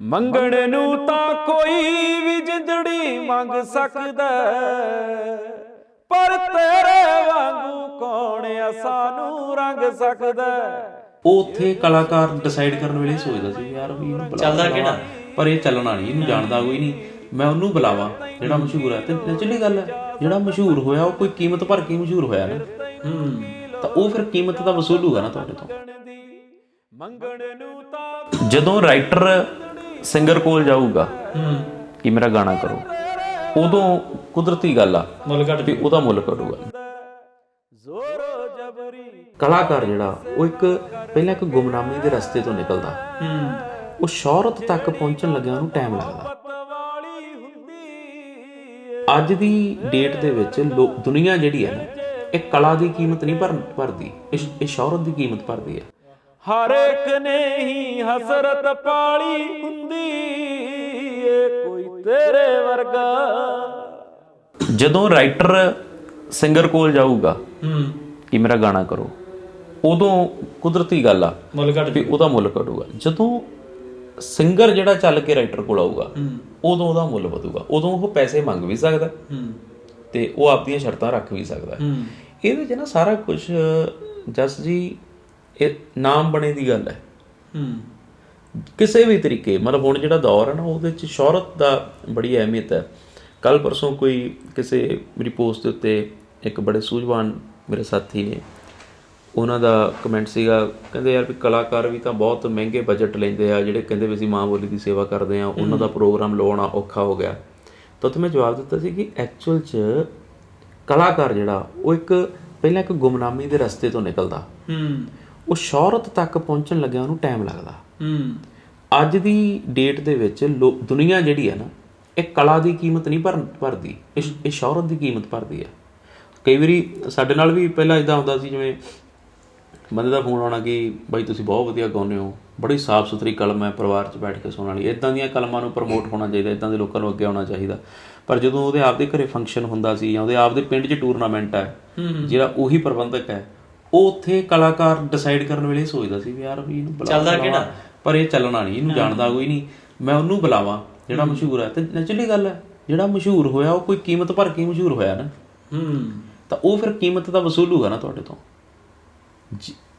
ਮੰਗਣ ਨੂੰ ਤਾਂ ਕੋਈ ਵੀ ਜਿੰਦੜੀ ਮੰਗ ਸਕਦਾ। ਪਰ ਤੇਰੇ ਵਾਂਗੂ ਕੌਣ ਆ ਸਾਨੂੰ ਰੰਗ ਸਕਦਾ? ਉਹ ਉੱਥੇ ਕਲਾਕਾਰ ਡਿਸਾਈਡ ਕਰਨ ਵੇਲੇ ਸੋਚਦਾ ਸੀ ਯਾਰ ਵੀ ਇਹਨੂੰ ਬੁਲਾ- ਚੱਲਦਾ। ਕਿਹੜਾ? ਪਰ ਇਹ ਚੱਲਣਾ ਨਹੀਂ ਇਹਨੂੰ ਜਾਣਦਾ ਕੋਈ ਨਹੀਂ ਮੈਂ ਉਹਨੂੰ ਬੁਲਾਵਾਂ ਜਿਹੜਾ ਮਸ਼ਹੂਰ ਹੈ ਤੇ ਨੈਚੁਰਲੀ ਗੱਲ ਹੈ ਜਿਹੜਾ ਮਸ਼ਹੂਰ ਹੋਇਆ ਉਹ ਕੋਈ ਕੀਮਤ ਭਰ ਕੇ ਮਸ਼ਹੂਰ ਹੋਇਆ ਨਾ ਹੂੰ ਤਾਂ ਉਹ ਫਿਰ ਕੀਮਤ ਤਾਂ ਵਸੂਲੂਗਾ ਨਾ ਤੁਹਾਡੇ ਤੋਂ ਮੰਗਣ ਨੂੰ ਤਾਂ ਜਦੋਂ ਰਾਈਟਰ ਸਿੰਗਰ ਕੋਲ ਜਾਊਗਾ ਹੂੰ। ਕਿ ਮੇਰਾ ਗਾਣਾ ਕਰੋ। ਉਦੋਂ ਕੁਦਰਤੀ ਗੱਲ ਆ ਮੁੱਲ ਘਟ ਵੀ ਉਹਦਾ ਮੁੱਲ ਕਰੂਗਾ ਜ਼ੋਰੋ ਜਬਰੀ। ਕਲਾਕਾਰ ਜਿਹੜਾ ਉਹ ਇੱਕ ਪਹਿਲਾਂ ਇੱਕ ਗੁੰਮਨਾਮੀ ਦੇ ਰਸਤੇ ਤੋਂ ਨਿਕਲਦਾ। ਹੂੰ। ਉਹ ਸ਼ੌਹਰਤ ਤੱਕ ਪਹੁੰਚਣ ਲੱਗਿਆ ਉਹਨੂੰ ਟਾਈਮ ਲੱਗਦਾ। ਅੱਜ ਦੀ ਡੇਟ ਦੇ ਵਿੱਚ ਲੋ- ਦੁਨੀਆ ਜਿਹੜੀ ਹੈ ਨਾ ਇਹ ਕਲਾ ਦੀ ਕੀਮਤ ਨਹੀਂ ਭਰ ਭਰਦੀ। ਇਹ ਸ਼ੌਹਰਤ ਦੀ ਕੀਮਤ ਭਰਦੀ ਹੈ। ਹਰ ਇੱਕ ਨੇ ਹੀ ਹਸਰਤ ਪਾਲੀ ਹੁੰਦੀ ਏ ਕੋਈ ਤੇਰੇ ਵਰਗਾ। ਜਦੋਂ ਰਾਈਟਰ ਸਿੰਗਰ ਕੋਲ ਜਾਊਗਾ ਹੂੰ। ਕਿ ਮੇਰਾ ਗਾਣਾ ਕਰੋ ਉਦੋਂ ਕੁਦਰਤੀ ਗੱਲ ਆ ਮੁੱਲ ਘਟ ਵੀ ਉਹਦਾ ਮੁੱਲ ਕਰੂਗਾ ਜਦੋਂ ਸਿੰਗਰ ਜਿਹੜਾ ਚੱਲ ਕੇ ਰਾਈਟਰ ਕੋਲ ਆਊਗਾ ਉਦੋਂ ਉਹਦਾ ਮੁੱਲ ਵਧੂਗਾ। ਉਦੋਂ ਉਹ ਪੈਸੇ ਮੰਗ ਵੀ ਸਕਦਾ ਤੇ ਉਹ ਆਪਣੀਆਂ ਸ਼ਰਤਾਂ ਰੱਖ ਵੀ ਸਕਦਾ ਇਹਦੇ 'ਚ ਨਾ ਸਾਰਾ ਕੁਝ ਜਸ ਜੀ ਇਹ ਨਾਮ ਬਣੇ ਦੀ ਗੱਲ ਹੈ। ਹੂੰ। ਕਿਸੇ ਵੀ ਤਰੀਕੇ ਮਤਲਬ ਹੁਣ ਜਿਹੜਾ ਦੌਰ ਹੈ ਨਾ ਉਹਦੇ 'ਚ ਸ਼ੌਹਰਤ ਦਾ ਬੜੀ ਅਹਿਮੀਅਤ ਹੈ। ਕੱਲ ਪਰਸੋਂ ਕੋਈ ਕਿਸੇ ਮੇਰੀ ਪੋਸਟ ਦੇ ਉੱਤੇ ਇੱਕ ਬੜੇ ਸੂਝਵਾਨ ਮੇਰੇ ਸਾਥੀ ਨੇ ਉਹਨਾਂ ਦਾ ਕਮੈਂਟ ਸੀਗਾ ਕਹਿੰਦੇ ਯਾਰ ਵੀ ਕਲਾਕਾਰ ਵੀ ਤਾਂ ਬਹੁਤ ਮਹਿੰਗੇ ਬਜਟ ਲੈਂਦੇ ਆ ਜਿਹੜੇ ਕਹਿੰਦੇ ਵੀ ਅਸੀਂ ਮਾਂ ਬੋਲੀ ਦੀ ਸੇਵਾ ਕਰਦੇ ਆ ਉਹਨਾਂ ਦਾ ਪ੍ਰੋਗਰਾਮ ਲਾਉਣਾ ਔਖਾ ਹੋ ਗਿਆ। ਤਾਂ ਉੱਥੇ ਮੈਂ ਜਵਾਬ ਦਿੱਤਾ ਸੀ ਕਿ ਐਕਚੁਅਲ 'ਚ ਕਲਾਕਾਰ ਜਿਹੜਾ ਉਹ ਇੱਕ ਪਹਿਲਾਂ ਇੱਕ ਗੁੰਮਨਾਮੀ ਦੇ ਰਸਤੇ ਤੋਂ ਨਿਕਲਦਾ। ਹੂੰ। ਉਹ ਸ਼ੌਹਰਤ ਤੱਕ ਪਹੁੰਚਣ ਲੱਗਿਆ ਉਹਨੂੰ ਟਾਈਮ ਲੱਗਦਾ। ਹੂੰ। ਅੱਜ ਦੀ ਡੇਟ ਦੇ ਵਿੱਚ ਦੁਨੀਆ ਜਿਹੜੀ ਹੈ ਨਾ ਇਹ ਕਲਾ ਦੀ ਕੀਮਤ ਨਹੀਂ ਭਰ ਭਰਦੀ। ਇਹ ਸ਼ੌਹਰਤ ਦੀ ਕੀਮਤ ਭਰਦੀ ਹੈ। ਕਈ ਵਾਰੀ ਸਾਡੇ ਨਾਲ ਵੀ ਪਹਿਲਾਂ ਇਦਾਂ ਹੁੰਦਾ ਸੀ ਜਿਵੇਂ ਬੰਦੇ ਦਾ ਫੋਨ ਆਉਣਾ ਕਿ ਬਾਈ ਤੁਸੀਂ ਬਹੁਤ ਵਧੀਆ ਗਾਉਂਦੇ ਹੋ ਬੜੀ ਸਾਫ਼ ਸੁਥਰੀ ਕਲਮ ਹੈ ਪਰਿਵਾਰ 'ਚ ਬੈਠ ਕੇ ਸੁਣਨ ਵਾਲੀ। ਇਦਾਂ ਦੀਆਂ ਕਲਮਾਂ ਨੂੰ ਪ੍ਰਮੋਟ ਹੋਣਾ ਚਾਹੀਦਾ ਇਦਾਂ ਦੇ ਲੋਕਾਂ ਨੂੰ ਅੱਗੇ ਆਉਣਾ ਚਾਹੀਦਾ। ਪਰ ਜਦੋਂ ਉਹਦੇ ਆਪਦੇ ਘਰੇ ਫੰਕਸ਼ਨ ਹੁੰਦਾ ਸੀ ਜਾਂ ਉਹਦੇ ਆਪਦੇ ਪਿੰਡ 'ਚ ਟੂਰਨਾਮੈਂਟ ਹੈ। ਜਿਹੜਾ ਉਹੀ ਪ੍ਰਬੰਧਕ ਹੈ ਉਹ ਉੱਥੇ ਕਲਾਕਾਰ ਡਿਸਾਈਡ ਕਰਨ ਵੇਲੇ ਸੋਚਦਾ ਸੀ ਵੀ ਯਾਰ ਵੀ ਇਹਨੂੰ ਬੁਲਾਵਾਂ। ਚੱਲਦਾ ਕਿਹੜਾ? ਪਰ ਇਹ ਚੱਲਣਾ ਨਹੀਂ ਇਹਨੂੰ ਜਾਣਦਾ ਕੋਈ ਨਹੀਂ। ਮੈਂ ਉਹਨੂੰ ਬੁਲਾਵਾਂ ਜਿਹੜਾ ਮਸ਼ਹੂਰ ਹੈ। ਤੇ ਨੈਚੁਰਲੀ ਗੱਲ ਹੈ ਜਿਹੜਾ ਮਸ਼ਹੂਰ ਹੋਇਆ ਉਹ ਕੋਈ ਕੀਮਤ ਭਰ ਕੇ ਮਸ਼ਹੂਰ ਹੋਇਆ ਨਾ। ਹੂੰ। ਤਾਂ ਉਹ ਫਿਰ ਕੀਮਤ ਦਾ ਵਸੂਲੂਗਾ ਨਾ ਤੁਹਾਡੇ ਤੋਂ।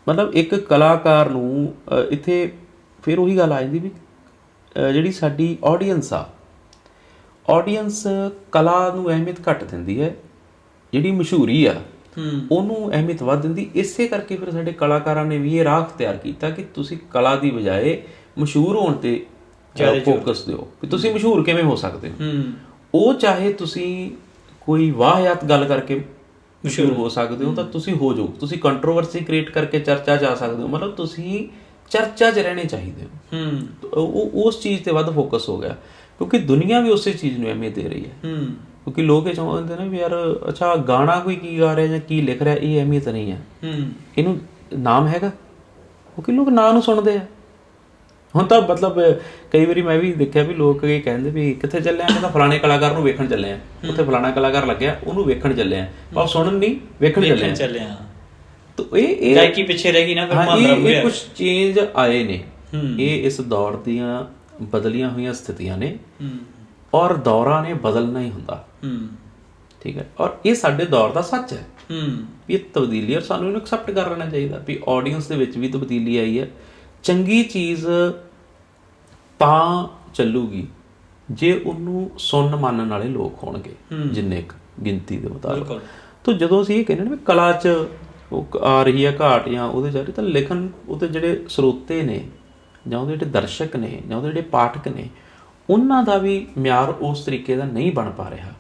ਮਤਲਬ ਇੱਕ ਕਲਾਕਾਰ ਨੂੰ ਇੱਥੇ ਫਿਰ ਉਹੀ ਗੱਲ ਆ ਜਾਂਦੀ ਵੀ ਜਿਹੜੀ ਸਾਡੀ ਆਡੀਅנס ਆ ਆਡੀਅנס ਕਲਾ ਨੂੰ ਅਹਿਮੀਅਤ ਘੱਟ ਦਿੰਦੀ ਹੈ ਜਿਹੜੀ ਮਸ਼ਹੂਰੀ ਆ। ਉਹਨੂੰ ਅਹਿਮੀਅਤ ਵੱਧ ਦਿੰਦੀ। ਇਸੇ ਕਰਕੇ ਫਿਰ ਸਾਡੇ ਕਲਾਕਾਰਾਂ ਨੇ ਵੀ ਇਹ ਰਾਹ ਅਖਤਿਆਰ ਕੀਤਾ ਕਿ ਤੁਸੀਂ ਕਲਾ ਦੀ ਬਜਾਏ ਮਸ਼ਹੂਰ ਹੋਣ ਤੇ ਫੋਕਸ ਦਿਓ। ਕਿ ਤੁਸੀਂ ਮਸ਼ਹੂਰ ਕਿਵੇਂ ਹੋ ਸਕਦੇ ਹੋ? ਹੂੰ। ਉਹ ਚਾਹੇ ਤੁਸੀਂ ਕੋਈ ਵਾਹਿਆਤ ਗੱਲ ਕਰਕੇ ਮਸ਼ਹੂਰ ਹੋ ਸਕਦੇ ਹੋ ਤਾਂ ਤੁਸੀਂ ਹੋ ਜਾਓ। ਤੁਸੀਂ ਕੰਟਰੋਵਰਸੀ ਕ੍ਰੀਏਟ ਕਰਕੇ ਚਰਚਾ ਜਾ ਸਕਦੇ ਹੋ। ਮਤਲਬ ਤੁਸੀਂ ਚਰਚਾ 'ਚ ਰਹਿਣੇ ਚਾਹੀਦੇ ਹੋ। ਹੂੰ। ਉਹ ਉਸ ਚੀਜ਼ ਤੇ ਵੱਧ ਫੋਕਸ ਹੋ ਗਿਆ। ਕਿਉਂਕਿ ਦੁਨੀਆ ਵੀ ਉਸੇ ਚੀਜ਼ ਨੂੰ ਅਹਿਮੀਅਤ ਦੇ ਰਹੀ ਹੈ। ਹੂੰ। ਕਿਉਂਕਿ ਲੋਕ ਇਹ ਚਾਹੁੰਦੇ ਨੇ ਵੀ ਯਾਰ ਅੱਛਾ ਗਾਣਾ ਕੋਈ ਕੀ ਗਾ ਰਿਹਾ ਜਾਂ ਕੀ ਲਿਖ ਰਿਹਾ ਇਹ ਅਹਿਮੀਅਤ ਨਹੀਂ ਹੈ। ਹੂੰ। ਇਹਨੂੰ ਨਾਮ ਹੈਗਾ? ਕਿਉਂਕਿ ਲੋਕ ਨਾਂ ਨੂੰ ਸੁਣਦੇ ਆ। ਹੁਣ ਤਾਂ ਮਤਲਬ ਕਈ ਵਾਰੀ ਮੈਂ ਵੀ ਦੇਖਿਆ ਵੀ ਲੋਕ ਇਹ ਕਹਿੰਦੇ ਵੀ ਕਿੱਥੇ ਚੱਲੇ ਆ? ਕਹਿੰਦਾ ਫਲਾਣੇ ਕਲਾਕਾਰ ਨੂੰ ਵੇਖਣ ਚੱਲੇ ਆ। ਉੱਥੇ ਫਲਾਣਾ ਕਲਾਕਾਰ ਲੱਗਿਆ ਉਹਨੂੰ ਵੇਖਣ ਚੱਲੇ ਆ। ਪਰ ਸੁਣਨ ਨਹੀਂ ਵੇਖਣ ਚੱਲੇ ਵੇਖਣ ਆ। ਤਾਂ ਇਹ ਇਹ ਗਾਇਕੀ ਪਿੱਛੇ ਰਹਿ ਗਈ ਨਾ ਫਿਰ ਹਾਂ, ਮਾਤਰਾ ਇਹ ਕੁਝ ਚੇਂਜ ਆਏ ਨੇ। ਇਹ ਇਸ ਦੌਰ ਦੀਆਂ ਬਦਲੀਆਂ ਹੋਈਆਂ ਸਥਿਤੀਆਂ ਨੇ। ਔਰ ਦੌਰਾਂ ਨੇ ਬਦਲਣਾ ਹੀ ਹੁੰਦਾ। ਹੂੰ। ਠੀਕ ਹੈ। ਔਰ ਇਹ ਸਾਡੇ ਦੌਰ ਦਾ ਸੱਚ ਹੈ। ਹੂੰ। ਇਹ ਤਬਦੀਲੀ ਔਰ ਸਾਨੂੰ ਇਹਨੂੰ ਐਕਸੈਪਟ ਕਰ ਲੈਣਾ ਚਾਹੀਦਾ ਵੀ ਆਡੀਅנס ਦੇ ਵਿੱਚ ਵੀ ਤਬਦੀਲੀ ਆਈ ਹੈ। ਚੰਗੀ ਚੀਜ਼ ਤਾਂ ਚੱਲੂਗੀ ਜੇ ਉਹਨੂੰ ਸੁਣਨ ਮੰਨਣ ਵਾਲੇ ਲੋਕ ਹੋਣਗੇ ਜਿੰਨੇ ਗਿਣਤੀ ਦੇ ਮੁਤਾਬਕ। ਬਿਲਕੁਲ। ਤਾਂ ਜਦੋਂ ਅਸੀਂ ਇਹ ਕਹਿੰਦੇ ਨੇ ਵੀ ਕਲਾ 'ਚ ਉਹ ਆ ਰਹੀ ਹੈ ਘਾਟ ਜਾਂ ਉਹਦੇ ਜਾ ਰਹੀ ਤਾਂ ਲਿਖਣ ਉਹਦੇ ਜਿਹੜੇ ਸਰੋਤੇ ਨੇ ਜਾਂ ਉਹਦੇ ਜਿਹੜੇ ਦਰਸ਼ਕ ਨੇ ਜਾਂ ਉਹਦੇ ਜਿਹੜੇ ਪਾਠਕ ਨੇ ਉਹਨਾਂ ਦਾ ਵੀ ਮਿਆਰ ਉਸ ਤਰੀਕੇ ਦਾ ਨਹੀਂ ਬਣ ਪਾ ਰਿਹਾ।